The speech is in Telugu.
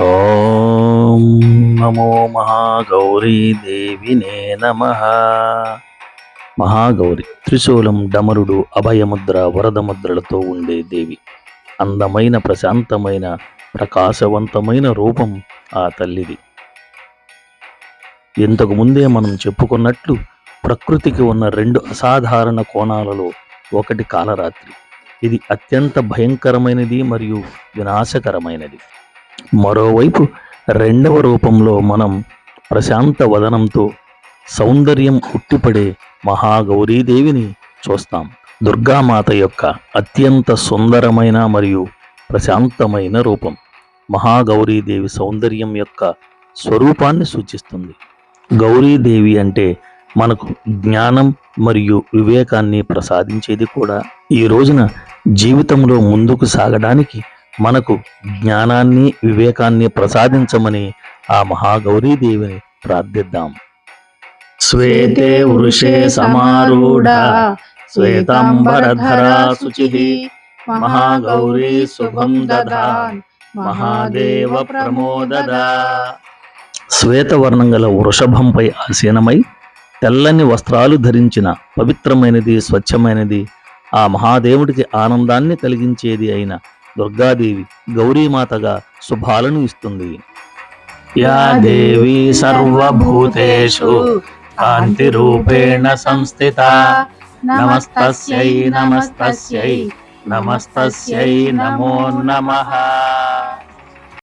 ఓం నమో మహాగౌరీ దేవినే నమ. మహాగౌరి త్రిశూలం డమరుడు అభయముద్ర వరదముద్రలతో ఉండే దేవి. అందమైన ప్రశాంతమైన ప్రకాశవంతమైన రూపం ఆ తల్లిది. ఇంతకు ముందే మనం చెప్పుకున్నట్లు ప్రకృతికి ఉన్న రెండు అసాధారణ కోణాలలో ఒకటి కాలరాత్రి. ఇది అత్యంత భయంకరమైనది మరియు వినాశకరమైనది. మరోవైపు రెండవ రూపంలో మనం ప్రశాంత వదనంతో సౌందర్యం ఉట్టిపడే మహాగౌరీదేవిని చూస్తాం. దుర్గామాత యొక్క అత్యంత సుందరమైన మరియు ప్రశాంతమైన రూపం మహాగౌరీదేవి సౌందర్యం యొక్క స్వరూపాన్ని సూచిస్తుంది. గౌరీదేవి అంటే మనకు జ్ఞానం మరియు వివేకాన్ని ప్రసాదించేది కూడా. ఈ రోజున జీవితంలో ముందుకు సాగడానికి మనకు జ్ఞానాన్ని వివేకాన్ని ప్రసాదించమని ఆ మహాగౌరీదేవిని ప్రార్థిద్దాం. శ్వేతే వృషే సమారూఢ శ్వేతాంబరధరా శుచిః మహాగౌరీ శుభం దదాన్ మహాదేవ ప్రమోదదా. శ్వేతవర్ణం గల వృషభంపై ఆసీనమై తెల్లని వస్త్రాలు ధరించిన పవిత్రమైనది స్వచ్ఛమైనది ఆ మహాదేవుడికి ఆనందాన్ని కలిగించేది అయిన దుర్గాదేవి గౌరీమాతగా శుభాలను ఇస్తుంది. యా దేవి సర్వభూతేషు కాంతిరూపేణ సంస్థిత. నమస్తస్యై నమస్తస్యై నమస్తస్యై నమో. నమః.